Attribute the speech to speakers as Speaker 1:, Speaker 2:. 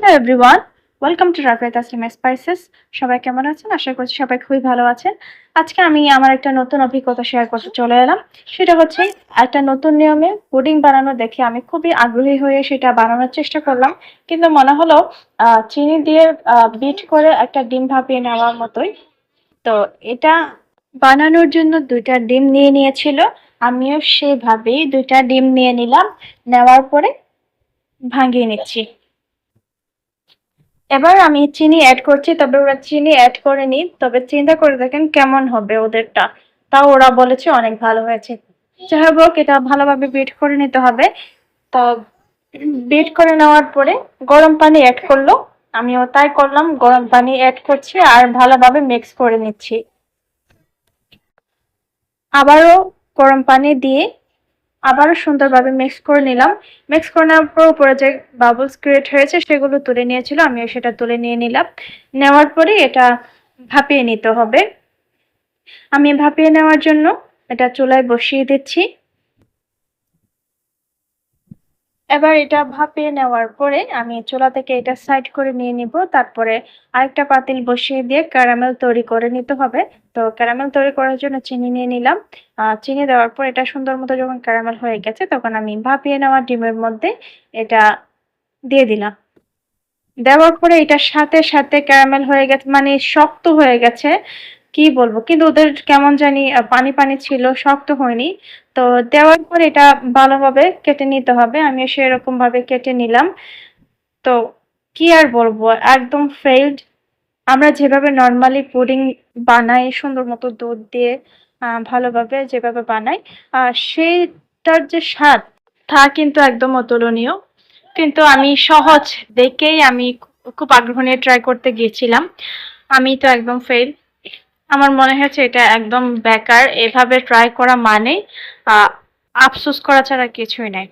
Speaker 1: Hello everyone welcome to Rafia Taslima spices সবাই কেমন আছেন? আশা করছি সবাই খুবই ভালো আছেন। আজকে আমি আমার একটা নতুন অভিজ্ঞতা শেয়ার করতে চলে এলাম। সেটা হচ্ছে একটা নতুন নিয়মে পুডিং বানানো দেখে আমি খুবই আগ্রহী হয়ে সেটা বানানোর চেষ্টা করলাম। কিন্তু মনে হলো চিনি দিয়ে বিট করে একটা ডিম ভাপিয়ে নেওয়ার মতোই। তো এটা বানানোর জন্য দুইটা ডিম নিয়ে নিয়েছিল। আমিও সেভাবেই দুইটা ডিম নিয়ে নিলাম। নেওয়ার পরে ভাঙিয়ে নিচ্ছি। এবার আমি চিনি অ্যাড করছি, তবে ওরা চিনি অ্যাড করেনি, তবে চিন্তা করে দেখেন কেমন হবে ওদেরটা। তাও ওরা বলেছে অনেক ভালো হয়েছে। যাই হোক, এটা ভালোভাবে বিট করে নিতে হবে। তো বিট করে নেওয়ার পরে গরম পানি অ্যাড করল। আমিও তাই করলাম, গরম পানি অ্যাড করছি আর ভালোভাবে মিক্স করে নিচ্ছি। আবারও গরম পানি দিয়ে আবারও সুন্দরভাবে মিক্স করে নিলাম। মিক্স করে নেওয়ার পর উপরে যে বাবলস ক্রিয়েট হয়েছে, সেগুলো তুলে নিয়েছিল, আমিও সেটা তুলে নিয়ে নিলাম। নেওয়ার পরে এটা ভাপিয়ে নিতে হবে। আমি ভাপিয়ে নেওয়ার জন্য এটা চুলায় বসিয়ে দিচ্ছি। এবার এটা ভাপিয়ে নেওয়ার পরে আমি চুলা থেকে এটা সাইড করে নিয়ে নিব। তারপরে আরেকটা পাতিল বসিয়ে দিয়ে ক্যারামেল তৈরি করে নিতে হবে। তো ক্যারামেল তৈরি করার জন্য চিনি নিয়ে নিলাম। চিনি দেওয়ার পর এটা সুন্দর মতো যখন ক্যারামেল হয়ে গেছে তখন আমি ভাপিয়ে নেওয়া ডিমের মধ্যে এটা দিয়ে দিলাম। দেওয়ার পরে এটার সাথে সাথে ক্যারামেল হয়ে গেছে মানে শক্ত হয়ে গেছে। কি বলব? কিন্তু ওদের কেমন জানি পানি পানি ছিল শক্ত হয়নি। তো দেওয়ার পর এটা ভালোভাবে কেটে নিতে হবে। আমিও সেরকম ভাবে কেটে নিলাম। তো কি আর বলব? একদম ফেইল্ড আমরা যেভাবে নর্মালি পুডিং বানাই সুন্দর মতো দুধ দিয়ে ভালোভাবে যেভাবে বানাই আহ, সেইটার যে স্বাদ তা কিন্তু একদম অতুলনীয়। কিন্তু আমি সহজ দেখেই আমি খুব আগ্রহ নিয়ে ট্রাই করতে গিয়েছিলাম। আমি তো একদম ফেল আমার মনে হয়েছে এটা একদম বেকার। এভাবে ট্রাই করা মানে আফসোস করা ছাড়া কিছুই নাই।